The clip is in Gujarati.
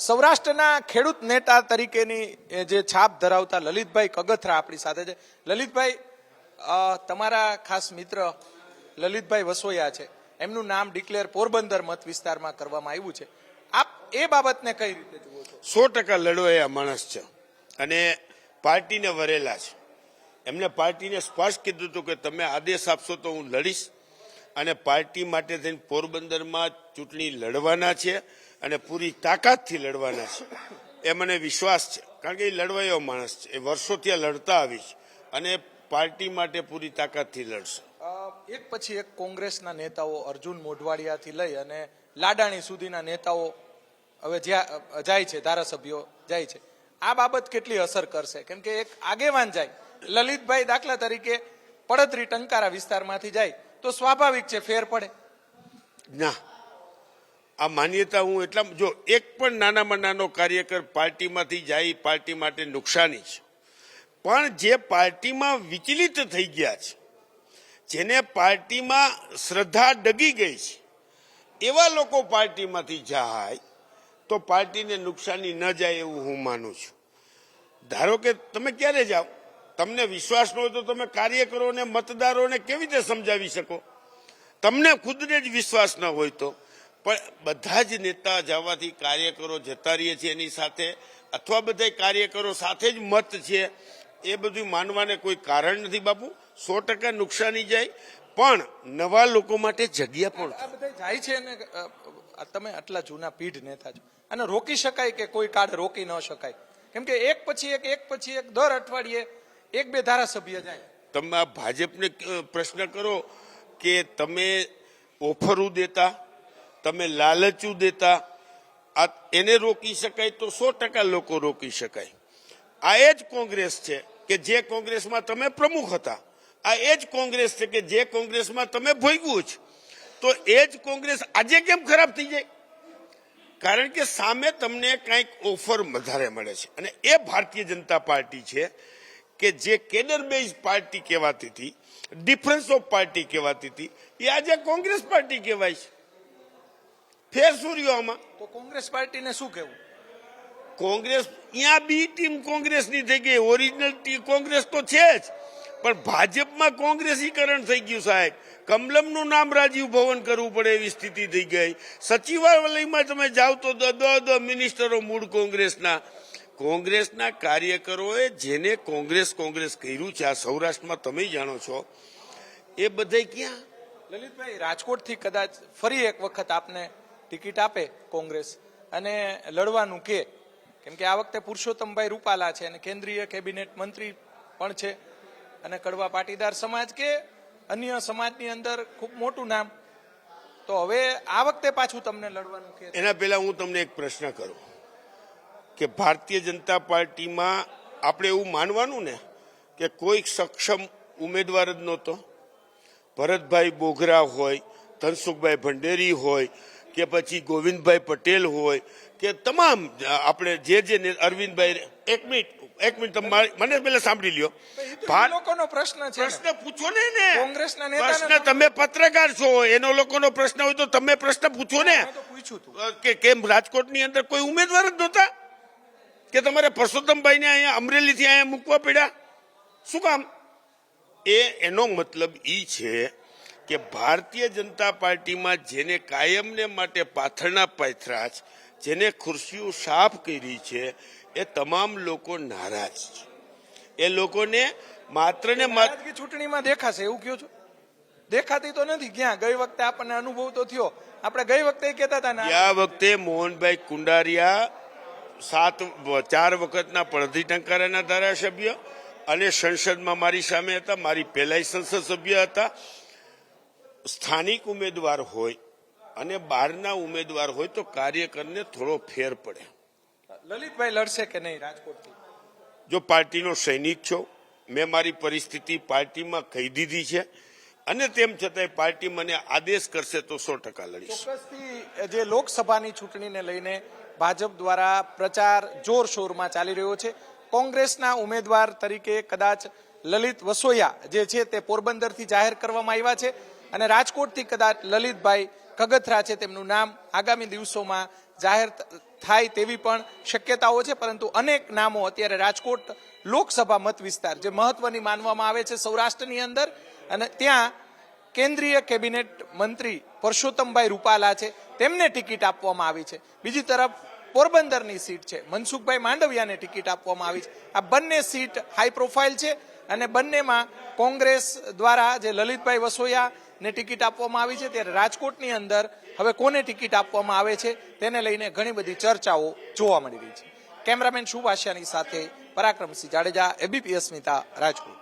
સૌરાષ્ટ્રના ખેડૂત નેતા તરીકેની એ જે છાપ ધરાવતા લલિતભાઈ કગથરા આપણી સાથે છે. લલિતભાઈ તમારા ખાસ મિત્ર લલિતભાઈ વસોયા છે. એમનું નામ ડિક્લેર પોરબંદર મત વિસ્તારમાં કરવામાં આવ્યું છે. આપ એ બાબતને કઈ રીતે જુઓ સો ટકા લડવાયા માણસ છે અને પાર્ટીને વરેલા છે. એમને પાર્ટીને સ્પષ્ટ કીધું હતું કે તમે આદેશ આપશો તો હું લડીશ. અને પાર્ટી માટે થઈને પોરબંદરમાં ચૂંટણી લડવાના છે અને પૂરી તાકાતથી લડવાના છે. એ મને વિશ્વાસ છે. કારણ કે એ લડવાયો માણસ છે. એ વર્ષોથી લડતા આવી છે. અને પાર્ટી માટે પૂરી તાકાતથી લડશે. એક પછી એક કોંગ્રેસના નેતાઓ અર્જુન મોઢવાડિયાથી લઈ અને લાડાણી સુધીના નેતાઓ હવે જ્યાં જાય છે, ધારાસભ્યો જાય છે. આ બાબત કેટલી અસર કરશે? કેમ કે એક આગેવાન જાય. લલિતભાઈ દાખલા તરીકે પડતરી ટંકારા વિસ્તારમાંથી જાય. તો સ્વાભાવિક છે, ફેર પડે. ના. આ માન્યતા હું એટલા જો એક પણ નાનામાં નાનો કાર્યકર પાર્ટીમાંથી જાય, પાર્ટી માટે નુકસાની છે. પણ જે પાર્ટીમાં વિચલિત થઈ ગયા છે, જેને પાર્ટીમાં શ્રદ્ધા ડગી ગઈ છે, એવા લોકો પાર્ટીમાંથી જાય, તો પાર્ટીને નુકસાની ન જાય એવું હું માનું છું. ધારો કે તમે ક્યારે જાઓ? તમને વિશ્વાસ ન હોય તો તમે કાર્યકરોને મતદારોને કેવી રીતે સમજાવી શકો? તમને ખુદને જ વિશ્વાસ ન હોય તો. પણ બધા જ નેતા જવાથી કાર્યકરો જતા રહીએ છીએ એની સાથે. અથવા બધા કાર્યકરો સાથે જ મત છે. એ બધું માનવાને કોઈ કારણ નથી બાપુ. સો ટકા નુકસાની જાય. પણ નવા લોકો માટે જગ્યા પણ આ બધા જાય છે ને અ, અ, તમે આટલા જૂના પીઢ નેતા છો. અને રોકી શકાય કે કોઈ કાળ રોકી ન શકાય? કેમ કે એક પછી એક એક પછી એક દર અઠવાડિયે એક બે ધારાસભ્ય જાય. તમે આ ભાજપને પ્રશ્ન કરો કે તમે ઓફરો દેતા, તમે લાલચું દેતા, આ એને રોકી શકાય તો સો ટકા લોકો રોકી શકાય. આ એ જ કોંગ્રેસ છે કે જે કોંગ્રેસમાં તમે પ્રમુખ હતા. આ એ જ કોંગ્રેસ છે કે જે કોંગ્રેસમાં તમે ભોગવું છે તો એ જ કોંગ્રેસ આજે કેમ ખરાબ થઈ જાય? કારણ કે સામે તમને કંઈક ઓફર વધારે મળે છે. અને એ ભારતીય જનતા પાર્ટી છે કે જે કેડર બેઝ પાર્ટી કહેવાતી હતી ડિફરન્સ ઓફ પાર્ટી કહેવાતી હતી એ આજે કોંગ્રેસ પાર્ટી કહેવાય છે. ફેર શું રહ્યો આમાં? તો કોંગ્રેસ પાર્ટીને શું કહેવું? કોંગ્રેસ ત્યાં બી ટીમ કોંગ્રેસની થઈ ગઈ ઓરિજિનલ ટીમ કોંગ્રેસ તો છે જ. પણ ભાજપમાં કોંગ્રેસીકરણ થઈ ગયું સાહેબ. કમલમનું નામ રાજીવ ભવન કરવું પડે એવી સ્થિતિ થઈ ગઈ. સચિવાલયમાં તમે જાઓ તો દ દ મિનિસ્ટરો મૂળ કોંગ્રેસના કોંગ્રેસના કાર્યકરોએ જેને કોંગ્રેસ કોંગ્રેસ કર્યું છે આ સૌરાષ્ટ્રમાં તમે જાણો છો એ બધે ક્યાં? લલિતભાઈ રાજકોટથી કદાચ ફરી એક વખત આપને ટિકિટ આપે કોંગ્રેસ અને લડવાનું કે? કેમ કે આ વખતે પુરુષોત્તમભાઈ રૂપાલા છે અને કેન્દ્રીય કેબિનેટ મંત્રી પણ છે. અને કડવા પાટીદાર સમાજ કે અન્ય સમાજની અંદર ખૂબ મોટું નામ? તો હવે આ વખતે પાછું તમને લડવાનું કે? એના પહેલા હું તમને એક પ્રશ્ન કરું. કે ભારતીય જનતા પાર્ટીમાં આપણે એવું માનવાનું ને કે કોઈ સક્ષમ ઉમેદવાર જ નહોતો. ભરતભાઈ બોઘરા હોય ધનસુખભાઈ ભંડેરી હોય કે પછી ગોવિંદભાઈ પટેલ હોય કે તમામ આપણે જે જે અરવિંદભાઈ એક મિનિટ એક મિનિટ મને પેલા સાંભળી લ્યો. લોકોનો પ્રશ્ન છે પ્રશ્ન પૂછો ને ને કોંગ્રેસના પ્રશ્ન તમે પત્રકાર છો એનો લોકોનો પ્રશ્ન હોય તો તમે પ્રશ્ન પૂછો ને. પૂછ્યું કે કેમ રાજકોટની અંદર કોઈ ઉમેદવાર જ નહોતા? કે તમારે પરસોત્તમભાઈને અહીંયા અમરેલીથી અહીંયા મૂકવા પડ્યા? શું કામ? એ એનો મતલબ ઈ છે કે ભારતીય જનતા પાર્ટીમાં જેને કાયમને માટે પાથરના પાથરા છે જેને ખુરશીઓ સાફ કરી છે એ તમામ લોકો નારાજ છે. એ લોકોને માત્ર ને માત્ર ચૂંટણીમાં દેખાશે એવું કયો છો? દેખાતી તો નથી ક્યાં. ગઈ વખતે આપણને અનુભવ તો થયો. આપણે ગઈ વખતે કહેતા હતા ને આ વખતે મોહનભાઈ કુંડારિયા સાત ચાર વખતના પડધી ટંકારાના ધારાસભ્ય અને સંસદમાં મારી સામે હતા. મારી પહેલાય સંસદ સભ્ય હતા. સ્થાનિક ઉમેદવાર હોય અને બહારના ઉમેદવાર હોય તો કાર્યકરને થોડો ફેર પડે. લલિતભાઈ લડશે કે નહીં રાજકોટથી? જો પાર્ટીનો સૈનિક છો મેં મારી પરિસ્થિતિ પાર્ટીમાં કહી દીધી છે અને તેમ છતાંય પાર્ટી મને આદેશ કરશે તો સો ટકા લડીશ. જે લોકસભાની ચૂંટણીને લઈને ભાજપ દ્વારા પ્રચાર જોરશોરમાં ચાલી રહ્યો છે. કોંગ્રેસના ઉમેદવાર તરીકે કદાચ લલિત વસોયા જે છે તે પોરબંદરથી જાહેર કરવામાં આવ્યા છે અને રાજકોટથી કદાચ લલિતભાઈ કગથરા છે તેમનું નામ આગામી દિવસોમાં જાહેર થાય તેવી પણ શક્યતાઓ છે. પરંતુ અનેક નામો અત્યારે રાજકોટ લોકસભા મત વિસ્તાર જે મહત્વની માનવામાં આવે છે સૌરાષ્ટ્રની અંદર અને ત્યાં કેન્દ્રીય કેબિનેટ મંત્રી પરસોત્તમભાઈ રૂપાલા છે. તેમને ટિકિટ આપવામાં આવી છે. બીજી તરફ પોરબંદરની સીટ છે. મનસુખભાઈ માંડવિયાને ટિકિટ આપવામાં આવી છે. આ બંને સીટ હાઈ પ્રોફાઇલ છે અને બંનેમાં કોંગ્રેસ દ્વારા જે લલિતભાઈ વસોયાને ટિકિટ આપવામાં આવી છે ત્યારે રાજકોટની અંદર હવે કોને ટિકિટ આપવામાં આવે છે તેને લઈને ઘણી બધી ચર્ચાઓ જોવા મળી રહી છે. કેમેરામેન શુભાષ્યાની સાથે પરાક્રમસિંહ જાડેજા એબીપી અસ્મિતા રાજકોટ.